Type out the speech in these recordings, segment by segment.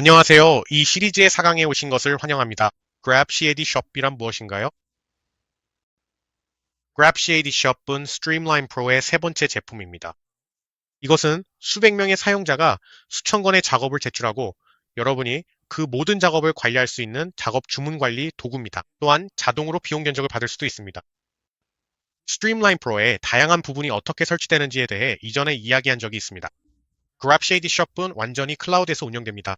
안녕하세요. 이 시리즈의 4강에 오신 것을 환영합니다. Grab CAD Shop이란 무엇인가요? Grab CAD Shop은 Streamline Pro의 세 번째 제품입니다. 이것은 수백 명의 사용자가 수천 건의 작업을 제출하고 여러분이 그 모든 작업을 관리할 수 있는 작업 주문 관리 도구입니다. 또한 자동으로 비용 견적을 받을 수도 있습니다. Streamline Pro의 다양한 부분이 어떻게 설치되는지에 대해 이전에 이야기한 적이 있습니다. Grab CAD Shop은 완전히 클라우드에서 운영됩니다.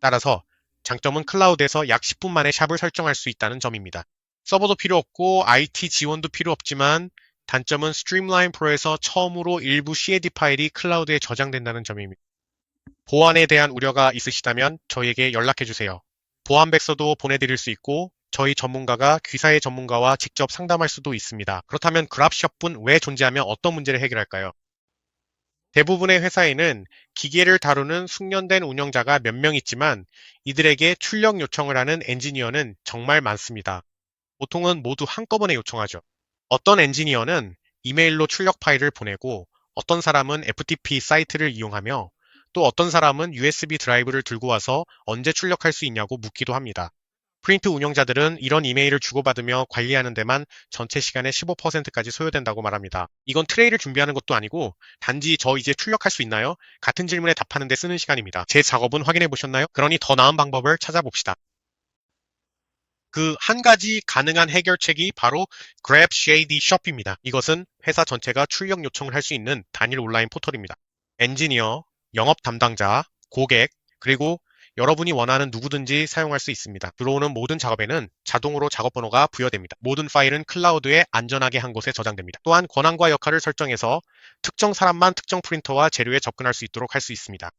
따라서 장점은 클라우드에서 약 10분 만에 샵을 설정할 수 있다는 점입니다. 서버도 필요 없고 IT 지원도 필요 없지만 단점은 스트림라인 프로에서 처음으로 일부 CAD 파일이 클라우드에 저장된다는 점입니다. 보안에 대한 우려가 있으시다면 저희에게 연락해 주세요. 보안 백서도 보내드릴 수 있고 저희 전문가가 귀사의 전문가와 직접 상담할 수도 있습니다. 그렇다면 그랍숍은 왜 존재하며 어떤 문제를 해결할까요? 대부분의 회사에는 기계를 다루는 숙련된 운영자가 몇 명 있지만 이들에게 출력 요청을 하는 엔지니어는 정말 많습니다. 보통은 모두 한꺼번에 요청하죠. 어떤 엔지니어는 이메일로 출력 파일을 보내고 어떤 사람은 FTP 사이트를 이용하며 또 어떤 사람은 USB 드라이브를 들고 와서 언제 출력할 수 있냐고 묻기도 합니다. 프린트 운영자들은 이런 이메일을 주고받으며 관리하는 데만 전체 시간의 15%까지 소요된다고 말합니다. 이건 트레이를 준비하는 것도 아니고 단지 저 이제 출력할 수 있나요? 같은 질문에 답하는 데 쓰는 시간입니다. 제 작업은 확인해 보셨나요? 그러니 더 나은 방법을 찾아봅시다. 그 한 가지 가능한 해결책이 바로 Grab CAD Shop입니다. 이것은 회사 전체가 출력 요청을 할 수 있는 단일 온라인 포털입니다. 엔지니어, 영업 담당자, 고객, 그리고 여러분이 원하는 누구든지 사용할 수 있습니다. 들어오는 모든 작업에는 자동으로 작업 번호가 부여됩니다. 모든 파일은 클라우드에 안전하게 한 곳에 저장됩니다. 또한 권한과 역할을 설정해서 특정 사람만 특정 프린터와 재료에 접근할 수 있도록 할 수 있습니다.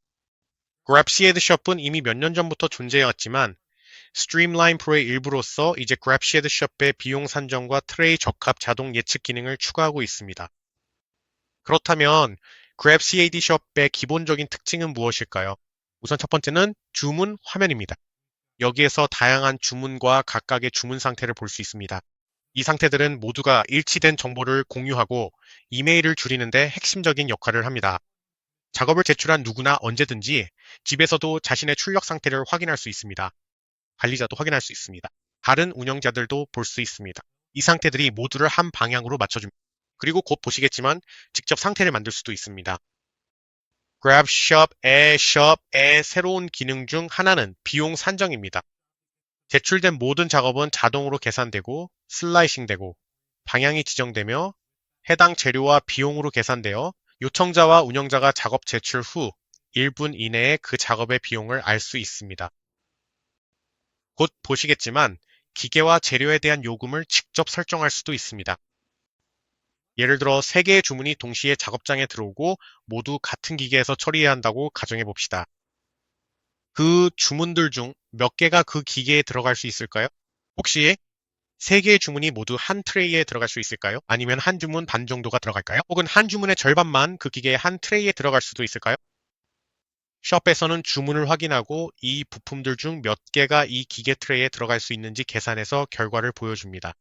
Grab CAD Shop은 이미 몇 년 전부터 존재해왔지만 스트림라인 프로의 일부로서 이제 Grab CAD Shop의 비용 산정과 트레이 적합 자동 예측 기능을 추가하고 있습니다. 그렇다면 Grab CAD Shop의 기본적인 특징은 무엇일까요? 우선 첫 번째는 주문 화면입니다. 여기에서 다양한 주문과 각각의 주문 상태를 볼 수 있습니다. 이 상태들은 모두가 일치된 정보를 공유하고 이메일을 줄이는데 핵심적인 역할을 합니다. 작업을 제출한 누구나 언제든지 집에서도 자신의 출력 상태를 확인할 수 있습니다. 관리자도 확인할 수 있습니다. 다른 운영자들도 볼 수 있습니다. 이 상태들이 모두를 한 방향으로 맞춰줍니다. 그리고 곧 보시겠지만 직접 상태를 만들 수도 있습니다. GrabShop의 Shop의 새로운 기능 중 하나는 비용 산정입니다. 제출된 모든 작업은 자동으로 계산되고 슬라이싱되고 방향이 지정되며 해당 재료와 비용으로 계산되어 요청자와 운영자가 작업 제출 후 1분 이내에 그 작업의 비용을 알 수 있습니다. 곧 보시겠지만 기계와 재료에 대한 요금을 직접 설정할 수도 있습니다. 예를 들어 3개의 주문이 동시에 작업장에 들어오고 모두 같은 기계에서 처리해야 한다고 가정해 봅시다. 그 주문들 중 몇 개가 그 기계에 들어갈 수 있을까요? 혹시 3개의 주문이 모두 한 트레이에 들어갈 수 있을까요? 아니면 한 주문 반 정도가 들어갈까요? 혹은 한 주문의 절반만 그 기계의 한 트레이에 들어갈 수도 있을까요? 숍에서는 주문을 확인하고 이 부품들 중 몇 개가 이 기계 트레이에 들어갈 수 있는지 계산해서 결과를 보여줍니다.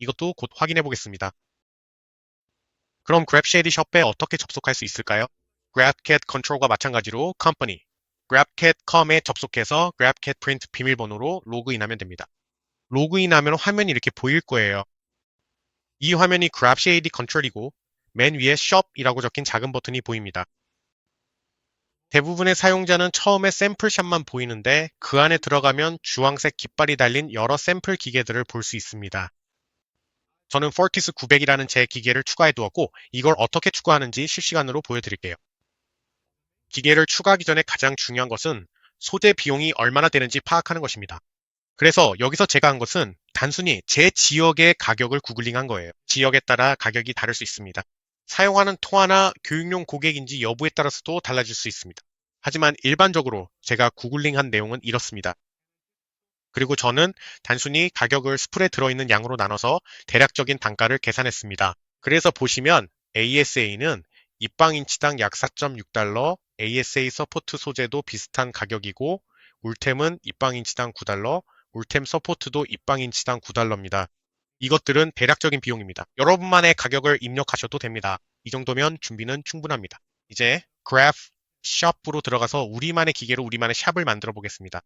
이것도 곧 확인해 보겠습니다. 그럼 GrabShady 숍에 어떻게 접속할 수 있을까요? GrabCAD 컨트롤과 마찬가지로 Company, GrabCAD.com에 접속해서 GrabCAD 프린트 비밀번호로 로그인하면 됩니다. 로그인하면 화면이 이렇게 보일 거예요. 이 화면이 GrabShady 컨트롤이고 맨 위에 Shop이라고 적힌 작은 버튼이 보입니다. 대부분의 사용자는 처음에 샘플샷만 보이는데 그 안에 들어가면 주황색 깃발이 달린 여러 샘플 기계들을 볼 수 있습니다. 저는 Fortis 900이라는 제 기계를 추가해 두었고 이걸 어떻게 추가하는지 실시간으로 보여드릴게요. 기계를 추가하기 전에 가장 중요한 것은 소재 비용이 얼마나 되는지 파악하는 것입니다. 그래서 여기서 제가 한 것은 단순히 제 지역의 가격을 구글링한 거예요. 지역에 따라 가격이 다를 수 있습니다. 사용하는 통화나 교육용 고객인지 여부에 따라서도 달라질 수 있습니다. 하지만 일반적으로 제가 구글링한 내용은 이렇습니다. 그리고 저는 단순히 가격을 스풀에 들어있는 양으로 나눠서 대략적인 단가를 계산했습니다. 그래서 보시면 ASA는 입방인치당 약 4.6달러, ASA 서포트 소재도 비슷한 가격이고 울템은 입방인치당 9달러, 울템 서포트도 입방인치당 9달러입니다. 이것들은 대략적인 비용입니다. 여러분만의 가격을 입력하셔도 됩니다. 이 정도면 준비는 충분합니다. 이제 Graph 샵으로 들어가서 우리만의 기계로 우리만의 샵을 만들어 보겠습니다.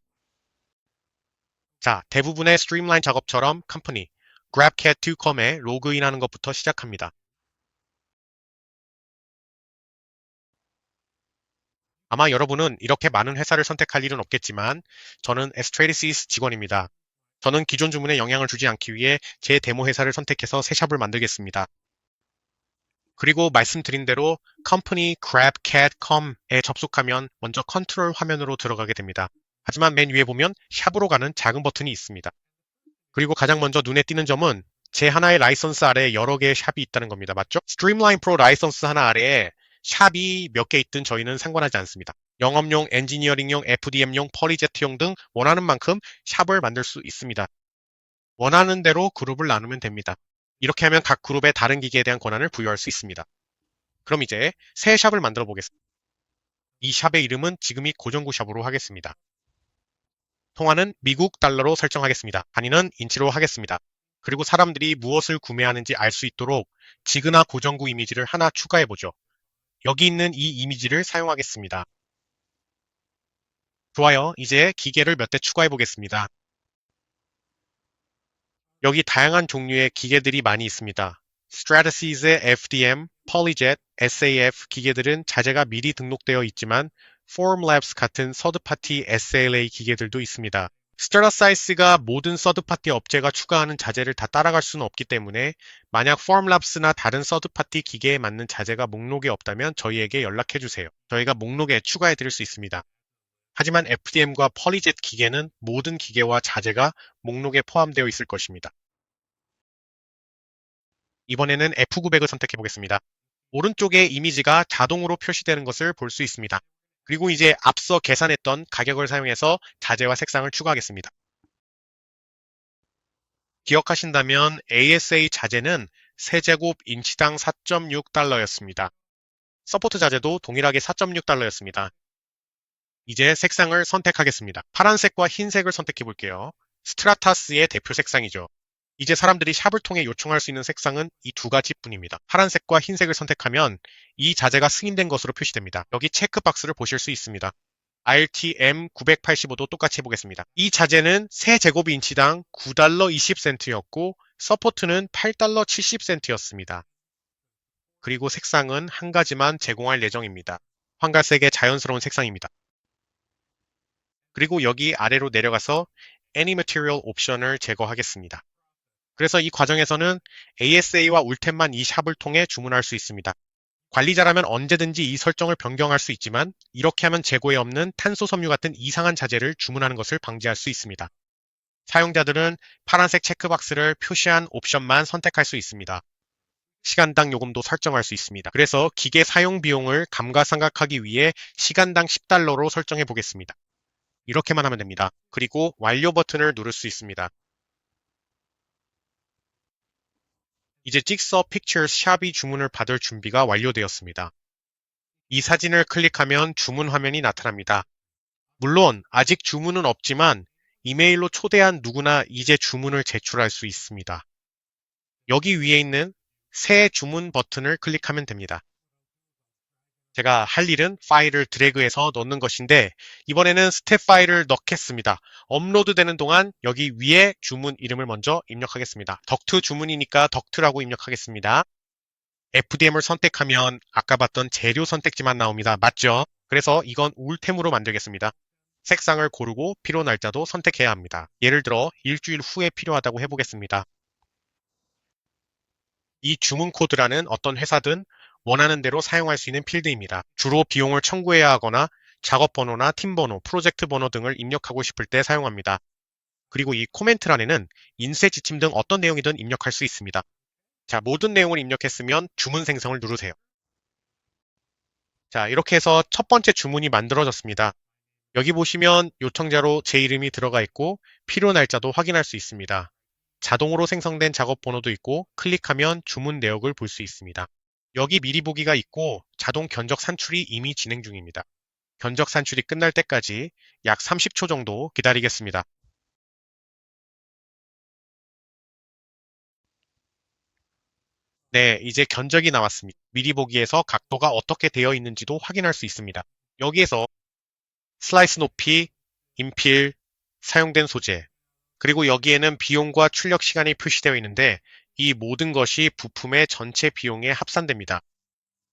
자, 대부분의 스트림라인 작업처럼 컴퍼니, grabcat2com에 로그인하는 것부터 시작합니다. 아마 여러분은 이렇게 많은 회사를 선택할 일은 없겠지만 저는 에스트레이시스 직원입니다. 저는 기존 주문에 영향을 주지 않기 위해 제 데모 회사를 선택해서 새 샵을 만들겠습니다. 그리고 말씀드린 대로 company grabcat.com에 접속하면 먼저 컨트롤 화면으로 들어가게 됩니다. 하지만 맨 위에 보면 샵으로 가는 작은 버튼이 있습니다. 그리고 가장 먼저 눈에 띄는 점은 제 하나의 라이선스 아래에 여러 개의 샵이 있다는 겁니다. 맞죠? 스트림라인 프로 라이선스 하나 아래에 샵이 몇 개 있든 저희는 상관하지 않습니다. 영업용, 엔지니어링용, FDM용, 펄리제트용 등 원하는 만큼 샵을 만들 수 있습니다. 원하는 대로 그룹을 나누면 됩니다. 이렇게 하면 각 그룹의 다른 기계에 대한 권한을 부여할 수 있습니다. 그럼 이제 새 샵을 만들어 보겠습니다. 이 샵의 이름은 지금이 고정구 샵으로 하겠습니다. 통화는 미국 달러로 설정하겠습니다. 단위는 인치로 하겠습니다. 그리고 사람들이 무엇을 구매하는지 알 수 있도록 지그나 고정구 이미지를 하나 추가해보죠. 여기 있는 이 이미지를 사용하겠습니다. 좋아요. 이제 기계를 몇 대 추가해 보겠습니다. 여기 다양한 종류의 기계들이 많이 있습니다. Stratasys의 FDM, Polyjet, SAF 기계들은 자재가 미리 등록되어 있지만 Formlabs 같은 서드파티 SLA 기계들도 있습니다. Stratasys가 모든 서드파티 업체가 추가하는 자재를 다 따라갈 수는 없기 때문에 만약 Formlabs나 다른 서드파티 기계에 맞는 자재가 목록에 없다면 저희에게 연락해 주세요. 저희가 목록에 추가해 드릴 수 있습니다. 하지만 FDM과 펄리젯 기계는 모든 기계와 자재가 목록에 포함되어 있을 것입니다. 이번에는 F900을 선택해 보겠습니다. 오른쪽에 이미지가 자동으로 표시되는 것을 볼 수 있습니다. 그리고 이제 앞서 계산했던 가격을 사용해서 자재와 색상을 추가하겠습니다. 기억하신다면 ASA 자재는 세제곱 인치당 4.6달러였습니다. 서포트 자재도 동일하게 4.6달러였습니다. 이제 색상을 선택하겠습니다. 파란색과 흰색을 선택해 볼게요. 스트라타스의 대표 색상이죠. 이제 사람들이 샵을 통해 요청할 수 있는 색상은 이 두 가지 뿐입니다. 파란색과 흰색을 선택하면 이 자재가 승인된 것으로 표시됩니다. 여기 체크박스를 보실 수 있습니다. RTM 985도 똑같이 해보겠습니다. 이 자재는 세 제곱인치당 9달러 20센트였고 서포트는 8달러 70센트였습니다. 그리고 색상은 한 가지만 제공할 예정입니다. 황갈색의 자연스러운 색상입니다. 그리고 여기 아래로 내려가서 Any Material 옵션을 제거하겠습니다. 그래서 이 과정에서는 ASA와 울템만 이 샵을 통해 주문할 수 있습니다. 관리자라면 언제든지 이 설정을 변경할 수 있지만 이렇게 하면 재고에 없는 탄소 섬유 같은 이상한 자재를 주문하는 것을 방지할 수 있습니다. 사용자들은 파란색 체크박스를 표시한 옵션만 선택할 수 있습니다. 시간당 요금도 설정할 수 있습니다. 그래서 기계 사용 비용을 감가상각하기 위해 시간당 10달러로 설정해 보겠습니다. 이렇게만 하면 됩니다. 그리고 완료 버튼을 누를 수 있습니다. 이제 찍서 픽처스 샵이 주문을 받을 준비가 완료되었습니다. 이 사진을 클릭하면 주문 화면이 나타납니다. 물론 아직 주문은 없지만 이메일로 초대한 누구나 이제 주문을 제출할 수 있습니다. 여기 위에 있는 새 주문 버튼을 클릭하면 됩니다. 제가 할 일은 파일을 드래그해서 넣는 것인데 이번에는 스텝 파일을 넣겠습니다. 업로드 되는 동안 여기 위에 주문 이름을 먼저 입력하겠습니다. 덕트 주문이니까 덕트라고 입력하겠습니다. FDM을 선택하면 아까 봤던 재료 선택지만 나옵니다. 맞죠? 그래서 이건 울템으로 만들겠습니다. 색상을 고르고 필요 날짜도 선택해야 합니다. 예를 들어 일주일 후에 필요하다고 해보겠습니다. 이 주문 코드라는 어떤 회사든 원하는 대로 사용할 수 있는 필드입니다. 주로 비용을 청구해야 하거나 작업 번호나 팀 번호, 프로젝트 번호 등을 입력하고 싶을 때 사용합니다. 그리고 이 코멘트란에는 인쇄 지침 등 어떤 내용이든 입력할 수 있습니다. 자, 모든 내용을 입력했으면 주문 생성을 누르세요. 자, 이렇게 해서 첫 번째 주문이 만들어졌습니다. 여기 보시면 요청자로 제 이름이 들어가 있고 필요 날짜도 확인할 수 있습니다. 자동으로 생성된 작업 번호도 있고 클릭하면 주문 내역을 볼 수 있습니다. 여기 미리 보기가 있고 자동 견적 산출이 이미 진행 중입니다. 견적 산출이 끝날 때까지 약 30초 정도 기다리겠습니다. 네, 이제 견적이 나왔습니다. 미리 보기에서 각도가 어떻게 되어 있는지도 확인할 수 있습니다. 여기에서 슬라이스 높이, 인필, 사용된 소재, 그리고 여기에는 비용과 출력 시간이 표시되어 있는데 이 모든 것이 부품의 전체 비용에 합산됩니다.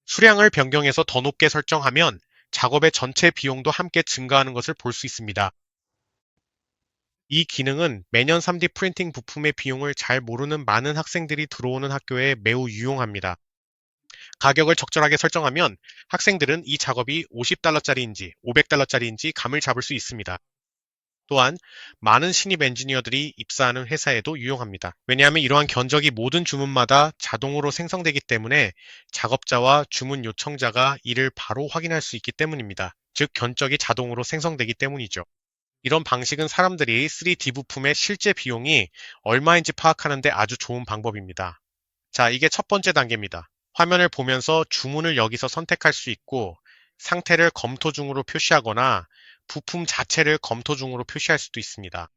수량을 변경해서 더 높게 설정하면 작업의 전체 비용도 함께 증가하는 것을 볼 수 있습니다. 이 기능은 매년 3D 프린팅 부품의 비용을 잘 모르는 많은 학생들이 들어오는 학교에 매우 유용합니다. 가격을 적절하게 설정하면 학생들은 이 작업이 50달러짜리인지 500달러짜리인지 감을 잡을 수 있습니다. 또한 많은 신입 엔지니어들이 입사하는 회사에도 유용합니다. 왜냐하면 이러한 견적이 모든 주문마다 자동으로 생성되기 때문에 작업자와 주문 요청자가 이를 바로 확인할 수 있기 때문입니다. 즉 견적이 자동으로 생성되기 때문이죠. 이런 방식은 사람들이 3D 부품의 실제 비용이 얼마인지 파악하는데 아주 좋은 방법입니다. 자, 이게 첫 번째 단계입니다. 화면을 보면서 주문을 여기서 선택할 수 있고 상태를 검토 중으로 표시하거나 부품 자체를 검토 중으로 표시할 수도 있습니다.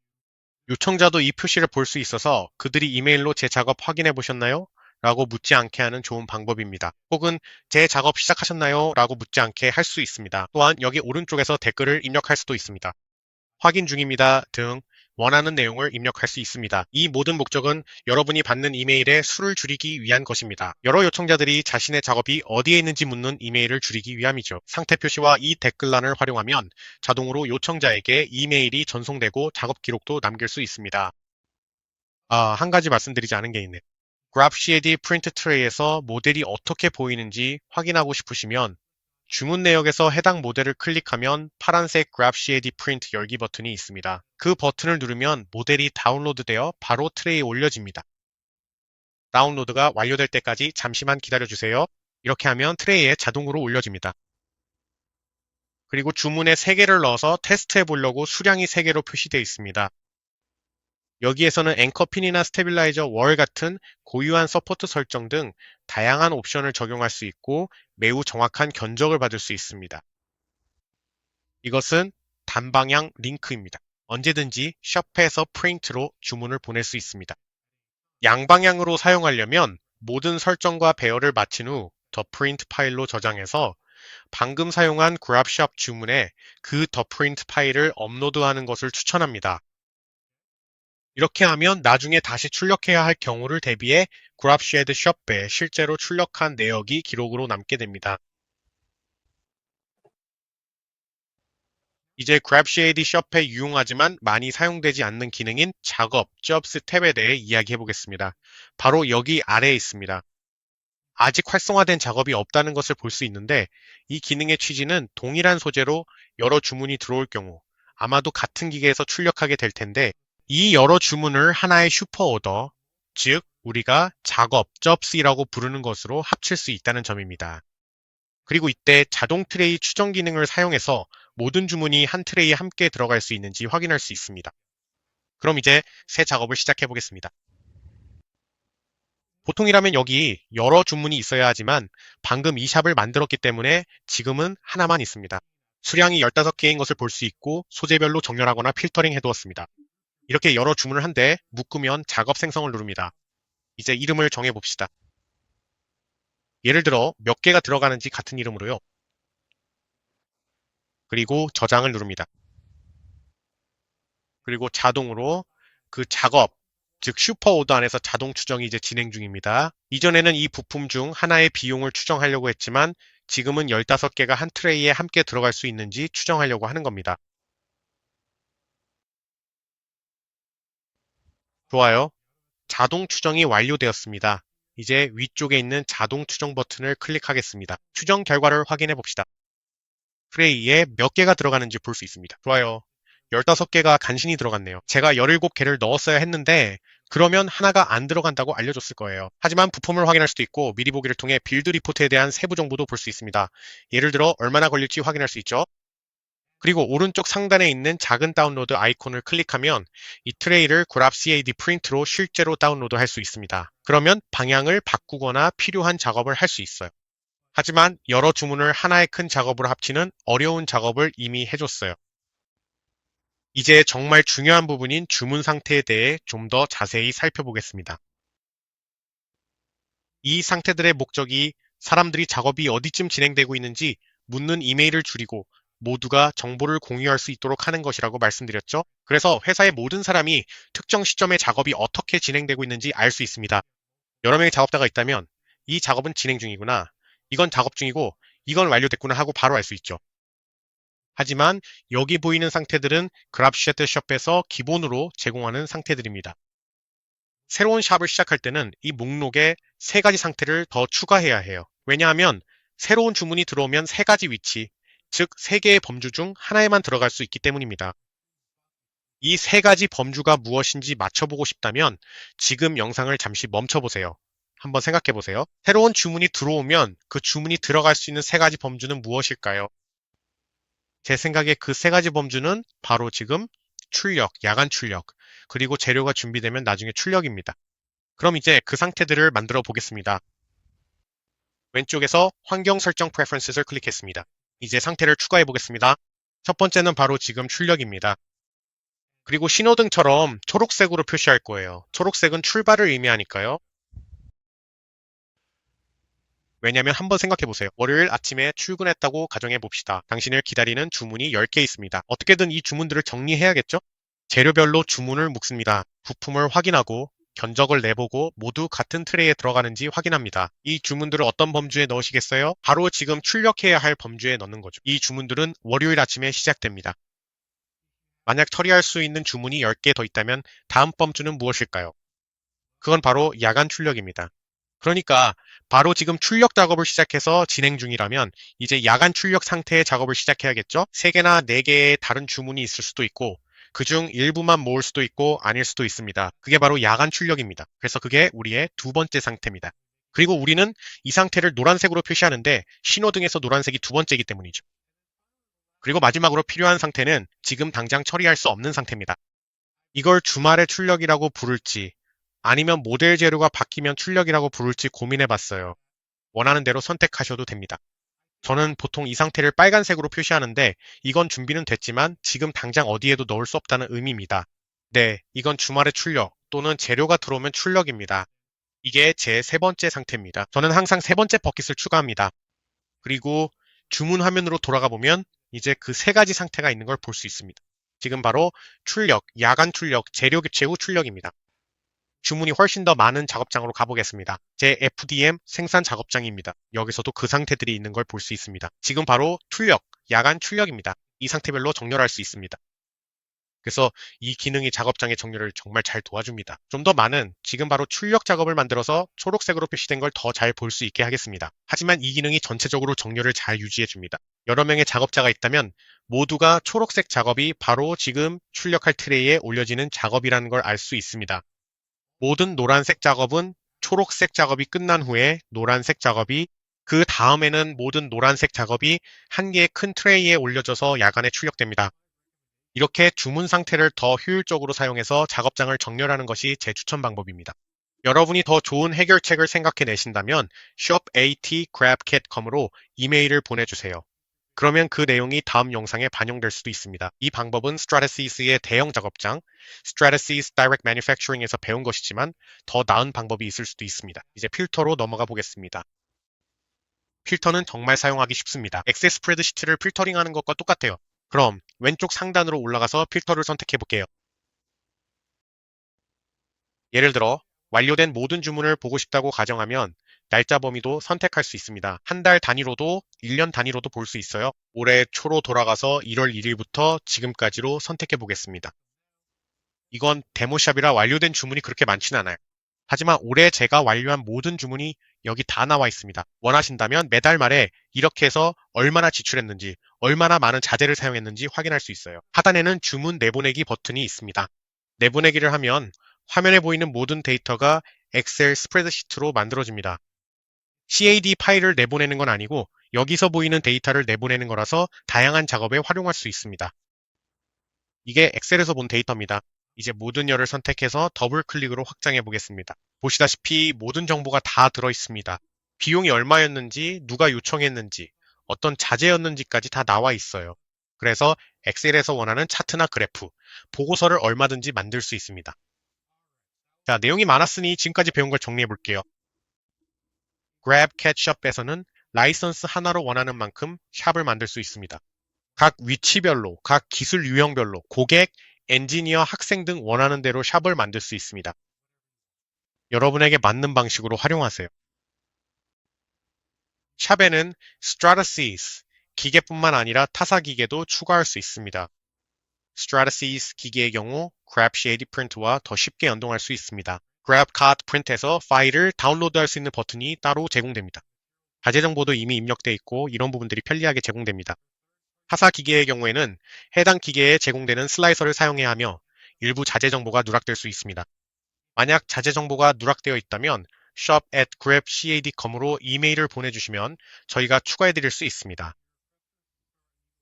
요청자도 이 표시를 볼 수 있어서 그들이 이메일로 제 작업 확인해 보셨나요? 라고 묻지 않게 하는 좋은 방법입니다. 혹은 제 작업 시작하셨나요? 라고 묻지 않게 할 수 있습니다. 또한 여기 오른쪽에서 댓글을 입력할 수도 있습니다. 확인 중입니다 등 원하는 내용을 입력할 수 있습니다. 이 모든 목적은 여러분이 받는 이메일의 수를 줄이기 위한 것입니다. 여러 요청자들이 자신의 작업이 어디에 있는지 묻는 이메일을 줄이기 위함이죠. 상태 표시와 이 댓글란을 활용하면 자동으로 요청자에게 이메일이 전송되고 작업 기록도 남길 수 있습니다. 아, 한 가지 말씀드리지 않은 게 있네요. GraphCAD 프린트 트레이에서 모델이 어떻게 보이는지 확인하고 싶으시면 주문 내역에서 해당 모델을 클릭하면 파란색 GraphCAD 프린트 열기 버튼이 있습니다. 그 버튼을 누르면 모델이 다운로드되어 바로 트레이에 올려집니다. 다운로드가 완료될 때까지 잠시만 기다려주세요. 이렇게 하면 트레이에 자동으로 올려집니다. 그리고 주문에 3개를 넣어서 테스트해 보려고 수량이 3개로 표시되어 있습니다. 여기에서는 앵커핀이나 스테빌라이저 월 같은 고유한 서포트 설정 등 다양한 옵션을 적용할 수 있고 매우 정확한 견적을 받을 수 있습니다. 이것은 단방향 링크입니다. 언제든지 샵에서 프린트로 주문을 보낼 수 있습니다. 양방향으로 사용하려면 모든 설정과 배열을 마친 후 더 프린트 파일로 저장해서 방금 사용한 그랍샵 주문에 그 더 프린트 파일을 업로드하는 것을 추천합니다. 이렇게 하면 나중에 다시 출력해야 할 경우를 대비해 그랍쉐드 숍에 실제로 출력한 내역이 기록으로 남게 됩니다. 이제 GrabShade 숍에 유용하지만 많이 사용되지 않는 기능인 작업, Jobs 탭에 대해 이야기해 보겠습니다. 바로 여기 아래에 있습니다. 아직 활성화된 작업이 없다는 것을 볼 수 있는데 이 기능의 취지는 동일한 소재로 여러 주문이 들어올 경우 아마도 같은 기계에서 출력하게 될 텐데 이 여러 주문을 하나의 슈퍼오더, 즉 우리가 작업, jobs이라고 부르는 것으로 합칠 수 있다는 점입니다. 그리고 이때 자동 트레이 추정 기능을 사용해서 모든 주문이 한 트레이에 함께 들어갈 수 있는지 확인할 수 있습니다. 그럼 이제 새 작업을 시작해 보겠습니다. 보통이라면 여기 여러 주문이 있어야 하지만 방금 이 샵을 만들었기 때문에 지금은 하나만 있습니다. 수량이 15개인 것을 볼 수 있고 소재별로 정렬하거나 필터링 해두었습니다. 이렇게 여러 주문을 한데 묶으면 작업 생성을 누릅니다. 이제 이름을 정해 봅시다. 예를 들어 몇 개가 들어가는지 같은 이름으로요. 그리고 저장을 누릅니다. 그리고 자동으로 그 작업, 즉 슈퍼오더 안에서 자동 추정이 이제 진행 중입니다. 이전에는 이 부품 중 하나의 비용을 추정하려고 했지만 지금은 15개가 한 트레이에 함께 들어갈 수 있는지 추정하려고 하는 겁니다. 좋아요. 자동 추정이 완료되었습니다. 이제 위쪽에 있는 자동 추정 버튼을 클릭하겠습니다. 추정 결과를 확인해 봅시다. 트레이에 몇 개가 들어가는지 볼 수 있습니다. 좋아요. 15개가 간신히 들어갔네요. 제가 17개를 넣었어야 했는데 그러면 하나가 안 들어간다고 알려줬을 거예요. 하지만 부품을 확인할 수도 있고 미리 보기를 통해 빌드 리포트에 대한 세부 정보도 볼 수 있습니다. 예를 들어 얼마나 걸릴지 확인할 수 있죠. 그리고 오른쪽 상단에 있는 작은 다운로드 아이콘을 클릭하면 이 트레이를 GraphCAD 프린트로 실제로 다운로드 할 수 있습니다. 그러면 방향을 바꾸거나 필요한 작업을 할 수 있어요. 하지만 여러 주문을 하나의 큰 작업으로 합치는 어려운 작업을 이미 해줬어요. 이제 정말 중요한 부분인 주문 상태에 대해 좀 더 자세히 살펴보겠습니다. 이 상태들의 목적이 사람들이 작업이 어디쯤 진행되고 있는지 묻는 이메일을 줄이고 모두가 정보를 공유할 수 있도록 하는 것이라고 말씀드렸죠. 그래서 회사의 모든 사람이 특정 시점에 작업이 어떻게 진행되고 있는지 알 수 있습니다. 여러 명의 작업자가 있다면 이 작업은 진행 중이구나. 이건 작업 중이고 이건 완료됐구나 하고 바로 알 수 있죠. 하지만 여기 보이는 상태들은 그랍쉐트 숍에서 기본으로 제공하는 상태들입니다. 새로운 샵을 시작할 때는 이 목록에 세 가지 상태를 더 추가해야 해요. 왜냐하면 새로운 주문이 들어오면 세 가지 위치, 즉 세 개의 범주 중 하나에만 들어갈 수 있기 때문입니다. 이 세 가지 범주가 무엇인지 맞춰보고 싶다면 지금 영상을 잠시 멈춰보세요. 한번 생각해 보세요. 새로운 주문이 들어오면 그 주문이 들어갈 수 있는 세 가지 범주는 무엇일까요? 제 생각에 그 세 가지 범주는 바로 지금 출력, 야간 출력, 그리고 재료가 준비되면 나중에 출력입니다. 그럼 이제 그 상태들을 만들어 보겠습니다. 왼쪽에서 환경 설정 Preferences을 클릭했습니다. 이제 상태를 추가해 보겠습니다. 첫 번째는 바로 지금 출력입니다. 그리고 신호등처럼 초록색으로 표시할 거예요. 초록색은 출발을 의미하니까요. 왜냐면 한번 생각해 보세요. 월요일 아침에 출근했다고 가정해 봅시다. 당신을 기다리는 주문이 10개 있습니다. 어떻게든 이 주문들을 정리해야겠죠? 재료별로 주문을 묵습니다. 부품을 확인하고 견적을 내보고 모두 같은 트레이에 들어가는지 확인합니다. 이 주문들을 어떤 범주에 넣으시겠어요? 바로 지금 출력해야 할 범주에 넣는 거죠. 이 주문들은 월요일 아침에 시작됩니다. 만약 처리할 수 있는 주문이 10개 더 있다면 다음 범주는 무엇일까요? 그건 바로 야간 출력입니다. 그러니까 바로 지금 출력 작업을 시작해서 진행 중이라면 이제 야간 출력 상태의 작업을 시작해야겠죠? 3개나 4개의 다른 주문이 있을 수도 있고 그중 일부만 모을 수도 있고 아닐 수도 있습니다. 그게 바로 야간 출력입니다. 그래서 그게 우리의 두 번째 상태입니다. 그리고 우리는 이 상태를 노란색으로 표시하는데 신호등에서 노란색이 두 번째이기 때문이죠. 그리고 마지막으로 필요한 상태는 지금 당장 처리할 수 없는 상태입니다. 이걸 주말의 출력이라고 부를지 아니면 모델 재료가 바뀌면 출력이라고 부를지 고민해 봤어요. 원하는 대로 선택하셔도 됩니다. 저는 보통 이 상태를 빨간색으로 표시하는데 이건 준비는 됐지만 지금 당장 어디에도 넣을 수 없다는 의미입니다. 네, 이건 주말의 출력 또는 재료가 들어오면 출력입니다. 이게 제 세 번째 상태입니다. 저는 항상 세 번째 버킷을 추가합니다. 그리고 주문 화면으로 돌아가 보면 이제 그 세 가지 상태가 있는 걸 볼 수 있습니다. 지금 바로 출력, 야간 출력, 재료 교체 후 출력입니다. 주문이 훨씬 더 많은 작업장으로 가보겠습니다. 제 FDM 생산 작업장입니다. 여기서도 그 상태들이 있는 걸 볼 수 있습니다. 지금 바로 출력, 야간 출력입니다. 이 상태별로 정렬할 수 있습니다. 그래서 이 기능이 작업장의 정렬을 정말 잘 도와줍니다. 좀 더 많은 지금 바로 출력 작업을 만들어서 초록색으로 표시된 걸 더 잘 볼 수 있게 하겠습니다. 하지만 이 기능이 전체적으로 정렬을 잘 유지해 줍니다. 여러 명의 작업자가 있다면 모두가 초록색 작업이 바로 지금 출력할 트레이에 올려지는 작업이라는 걸 알 수 있습니다. 모든 노란색 작업은 초록색 작업이 끝난 후에 노란색 작업이 그 다음에는 모든 노란색 작업이 한 개의 큰 트레이에 올려져서 야간에 출력됩니다. 이렇게 주문 상태를 더 효율적으로 사용해서 작업장을 정렬하는 것이 제 추천 방법입니다. 여러분이 더 좋은 해결책을 생각해 내신다면 shopat.grabcat.com으로 이메일을 보내주세요. 그러면 그 내용이 다음 영상에 반영될 수도 있습니다. 이 방법은 Stratasys의 대형 작업장, Stratasys Direct Manufacturing에서 배운 것이지만 더 나은 방법이 있을 수도 있습니다. 이제 필터로 넘어가 보겠습니다. 필터는 정말 사용하기 쉽습니다. 엑셀 스프레드시트를 필터링하는 것과 똑같아요. 그럼 왼쪽 상단으로 올라가서 필터를 선택해 볼게요. 예를 들어 완료된 모든 주문을 보고 싶다고 가정하면 날짜 범위도 선택할 수 있습니다. 한 달 단위로도 1년 단위로도 볼 수 있어요. 올해 초로 돌아가서 1월 1일부터 지금까지로 선택해 보겠습니다. 이건 데모샵이라 완료된 주문이 그렇게 많진 않아요. 하지만 올해 제가 완료한 모든 주문이 여기 다 나와 있습니다. 원하신다면 매달 말에 이렇게 해서 얼마나 지출했는지, 얼마나 많은 자재를 사용했는지 확인할 수 있어요. 하단에는 주문 내보내기 버튼이 있습니다. 내보내기를 하면 화면에 보이는 모든 데이터가 엑셀 스프레드시트로 만들어집니다. CAD 파일을 내보내는 건 아니고 여기서 보이는 데이터를 내보내는 거라서 다양한 작업에 활용할 수 있습니다. 이게 엑셀에서 본 데이터입니다. 이제 모든 열을 선택해서 더블 클릭으로 확장해 보겠습니다. 보시다시피 모든 정보가 다 들어 있습니다. 비용이 얼마였는지, 누가 요청했는지, 어떤 자재였는지까지 다 나와 있어요. 그래서 엑셀에서 원하는 차트나 그래프, 보고서를 얼마든지 만들 수 있습니다. 자, 내용이 많았으니 지금까지 배운 걸 정리해 볼게요. Grab Catch Shop에서는 라이선스 하나로 원하는 만큼 샵을 만들 수 있습니다. 각 위치별로, 각 기술 유형별로 고객, 엔지니어, 학생 등 원하는 대로 샵을 만들 수 있습니다. 여러분에게 맞는 방식으로 활용하세요. 샵에는 Stratasys, 기계뿐만 아니라 타사 기계도 추가할 수 있습니다. Stratasys 기계의 경우 Grab Shady Print와 더 쉽게 연동할 수 있습니다. Grab Card Print에서 파일을 다운로드할 수 있는 버튼이 따로 제공됩니다. 자재 정보도 이미 입력되어 있고 이런 부분들이 편리하게 제공됩니다. 타사 기계의 경우에는 해당 기계에 제공되는 슬라이서를 사용해야 하며 일부 자재 정보가 누락될 수 있습니다. 만약 자재 정보가 누락되어 있다면 shop at grabcad.com으로 이메일을 보내주시면 저희가 추가해 드릴 수 있습니다.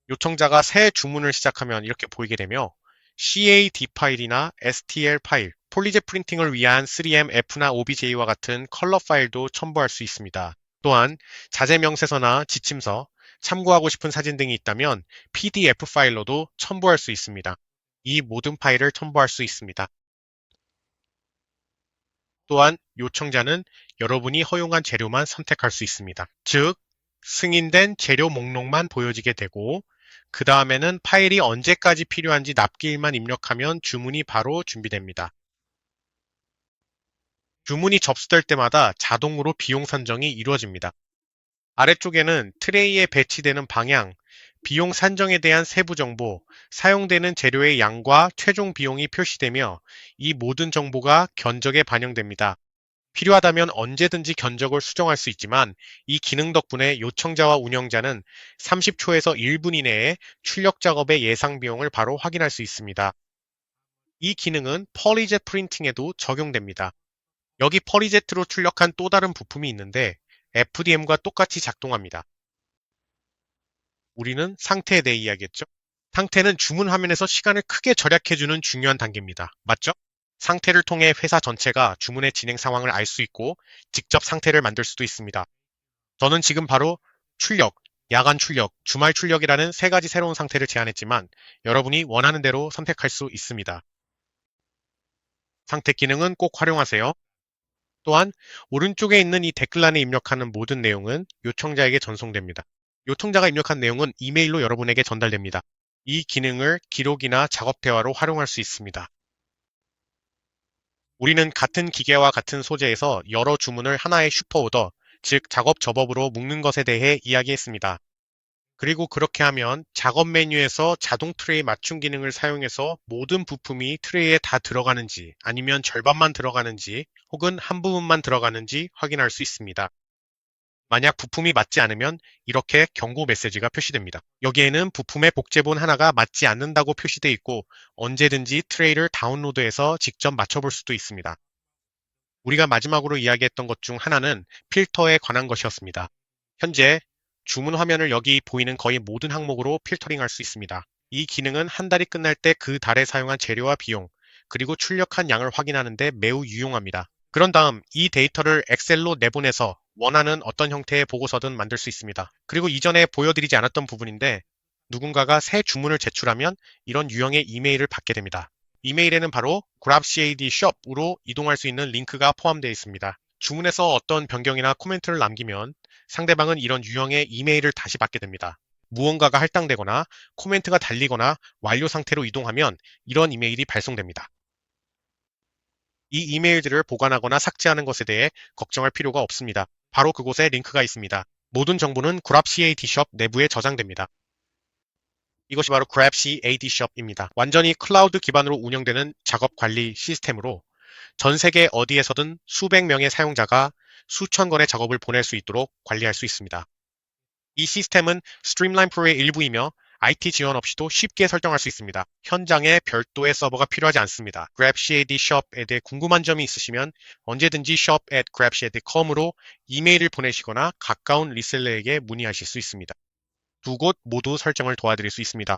요청자가 새 주문을 시작하면 이렇게 보이게 되며 CAD 파일이나 STL 파일, 폴리제 프린팅을 위한 3M F나 OBJ와 같은 컬러 파일도 첨부할 수 있습니다. 또한 자재 명세서나 지침서, 참고하고 싶은 사진 등이 있다면 PDF 파일로도 첨부할 수 있습니다. 이 모든 파일을 첨부할 수 있습니다. 또한 요청자는 여러분이 허용한 재료만 선택할 수 있습니다. 즉, 승인된 재료 목록만 보여지게 되고 그 다음에는 파일이 언제까지 필요한지 납기일만 입력하면 주문이 바로 준비됩니다. 주문이 접수될 때마다 자동으로 비용 산정이 이루어집니다. 아래쪽에는 트레이에 배치되는 방향, 비용 산정에 대한 세부 정보, 사용되는 재료의 양과 최종 비용이 표시되며 이 모든 정보가 견적에 반영됩니다. 필요하다면 언제든지 견적을 수정할 수 있지만 이 기능 덕분에 요청자와 운영자는 30초에서 1분 이내에 출력 작업의 예상 비용을 바로 확인할 수 있습니다. 이 기능은 펄리젯 프린팅에도 적용됩니다. 여기 펄리제트로 출력한 또 다른 부품이 있는데 FDM과 똑같이 작동합니다. 우리는 상태에 대해 이야기했죠. 상태는 주문 화면에서 시간을 크게 절약해주는 중요한 단계입니다. 맞죠? 상태를 통해 회사 전체가 주문의 진행 상황을 알 수 있고 직접 상태를 만들 수도 있습니다. 저는 지금 바로 출력, 야간 출력, 주말 출력이라는 세 가지 새로운 상태를 제안했지만 여러분이 원하는 대로 선택할 수 있습니다. 상태 기능은 꼭 활용하세요. 또한 오른쪽에 있는 이 댓글란에 입력하는 모든 내용은 요청자에게 전송됩니다. 요청자가 입력한 내용은 이메일로 여러분에게 전달됩니다. 이 기능을 기록이나 작업 대화로 활용할 수 있습니다. 우리는 같은 기계와 같은 소재에서 여러 주문을 하나의 슈퍼오더, 즉 작업 접업으로 묶는 것에 대해 이야기했습니다. 그리고 그렇게 하면 작업 메뉴에서 자동 트레이 맞춤 기능을 사용해서 모든 부품이 트레이에 다 들어가는지 아니면 절반만 들어가는지 혹은 한 부분만 들어가는지 확인할 수 있습니다. 만약 부품이 맞지 않으면 이렇게 경고 메시지가 표시됩니다. 여기에는 부품의 복제본 하나가 맞지 않는다고 표시되어 있고 언제든지 트레이를 다운로드해서 직접 맞춰볼 수도 있습니다. 우리가 마지막으로 이야기했던 것 중 하나는 필터에 관한 것이었습니다. 현재 주문 화면을 여기 보이는 거의 모든 항목으로 필터링할 수 있습니다. 이 기능은 한 달이 끝날 때 그 달에 사용한 재료와 비용, 그리고 출력한 양을 확인하는데 매우 유용합니다. 그런 다음 이 데이터를 엑셀로 내보내서 원하는 어떤 형태의 보고서든 만들 수 있습니다. 그리고 이전에 보여드리지 않았던 부분인데 누군가가 새 주문을 제출하면 이런 유형의 이메일을 받게 됩니다. 이메일에는 바로 GrabCAD Shop으로 이동할 수 있는 링크가 포함되어 있습니다. 주문에서 어떤 변경이나 코멘트를 남기면 상대방은 이런 유형의 이메일을 다시 받게 됩니다. 무언가가 할당되거나 코멘트가 달리거나 완료 상태로 이동하면 이런 이메일이 발송됩니다. 이 이메일들을 보관하거나 삭제하는 것에 대해 걱정할 필요가 없습니다. 바로 그곳에 링크가 있습니다. 모든 정보는 GrabCAD Shop 내부에 저장됩니다. 이것이 바로 GrabCAD Shop입니다. 완전히 클라우드 기반으로 운영되는 작업 관리 시스템으로 전 세계 어디에서든 수백 명의 사용자가 수천 건의 작업을 보낼 수 있도록 관리할 수 있습니다. 이 시스템은 스트림라인 프로의 일부이며 IT 지원 없이도 쉽게 설정할 수 있습니다. 현장에 별도의 서버가 필요하지 않습니다. GrabCAD Shop에 대해 궁금한 점이 있으시면 언제든지 shop at grabcad.com으로 이메일을 보내시거나 가까운 리셀러에게 문의하실 수 있습니다. 두 곳 모두 설정을 도와드릴 수 있습니다.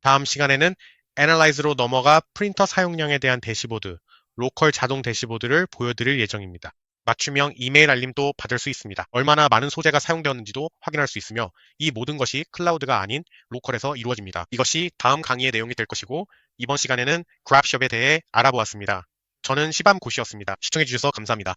다음 시간에는 Analyze로 넘어가 프린터 사용량에 대한 대시보드, 로컬 자동 대시보드를 보여드릴 예정입니다. 맞춤형 이메일 알림도 받을 수 있습니다. 얼마나 많은 소재가 사용되었는지도 확인할 수 있으며 이 모든 것이 클라우드가 아닌 로컬에서 이루어집니다. 이것이 다음 강의의 내용이 될 것이고 이번 시간에는 그랩숍에 대해 알아보았습니다. 저는 시밤 고시였습니다. 시청해주셔서 감사합니다.